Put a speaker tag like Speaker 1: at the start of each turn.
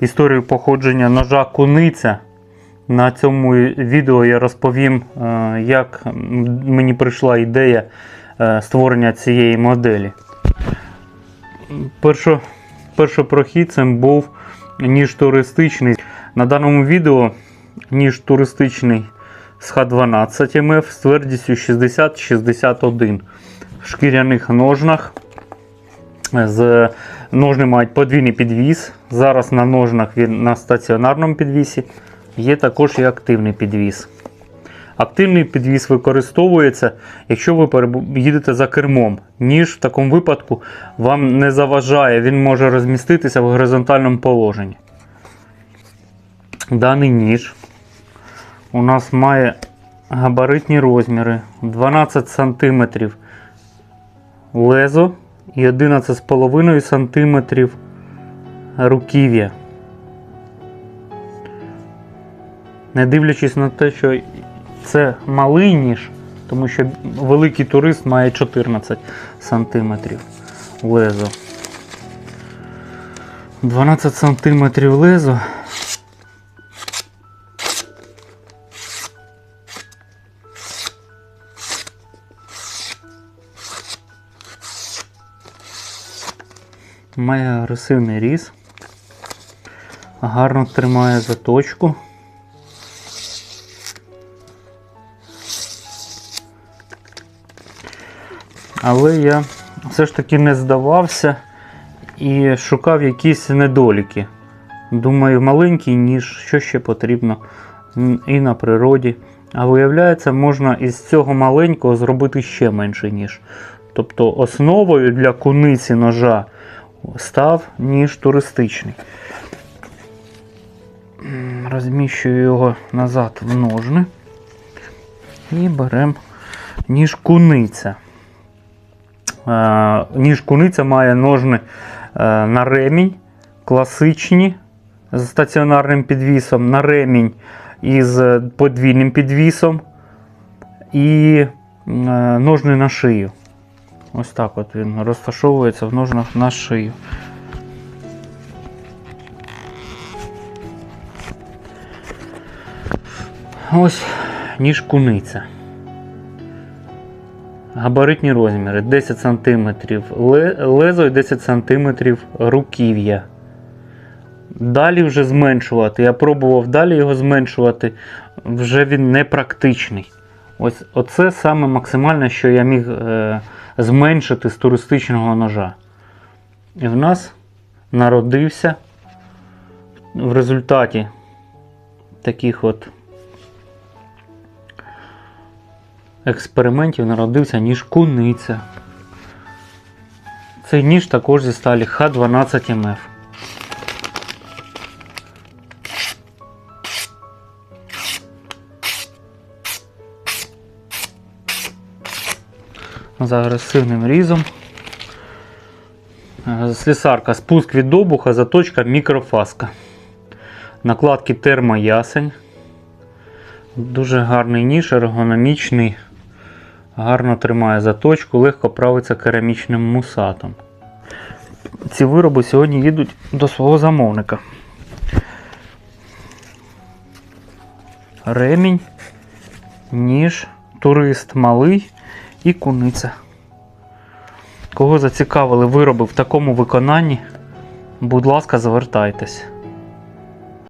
Speaker 1: історію походження ножа куниця. На цьому відео я розповім, е, як мені прийшла ідея е, створення цієї моделі. Першо, першопрохідцем був ніж туристичний. На даному відео ніж туристичний з Х12 МФ з твердістю 60-61 в шкіряних ножнах. З ножни мають подвійний підвіс. Зараз на ножнах він на стаціонарному підвісі. Є також і активний підвіс. Активний підвіс використовується, якщо ви їдете за кермом. Ніж в такому випадку вам не заважає, він може розміститися в горизонтальному положенні. Даний ніж у нас має габаритні розміри 12 см лезо і 11,5 см руків'я. Не дивлячись на те, що це малий ніж, тому що великий турист має 14 см лезо. 12 см лезо. Має агресивний різ. Гарно тримає заточку. Але я все ж таки не здавався і шукав якісь недоліки. Думаю, маленький ніж, що ще потрібно і на природі. А виявляється, можна із цього маленького зробити ще менший ніж. Тобто основою для куниці ножа став ніж туристичний. Розміщую його назад в ножни і беремо ніж куниця. Е, Ніж куниця має ножни е, на ремінь, класичні з стаціонарним підвісом, на ремінь із подвійним підвісом і е, ножни на шию. Ось так от він розташовується в ножнах на шию. Ось ніж куниця. Габаритні розміри 10 см лезо і 10 см руків'я. Далі вже зменшувати. Я пробував далі його зменшувати, вже він не практичний. Ось Оце саме максимальне, що я міг е, зменшити з туристичного ножа. І в нас народився в результаті таких от експериментів народився ніж куниця. Цей ніж також зі сталі Х12МФ. З агресивним різом. Е, Слісарка, спуск від обуха, заточка мікрофаска. Накладки термоясень. Дуже гарний ніж, ергономічний, гарно тримає заточку, легко правиться керамічним мусатом. Ці вироби сьогодні їдуть до свого замовника. Ремінь, ніж, турист малий і куниця. Кого зацікавили вироби в такому виконанні, будь ласка, звертайтесь.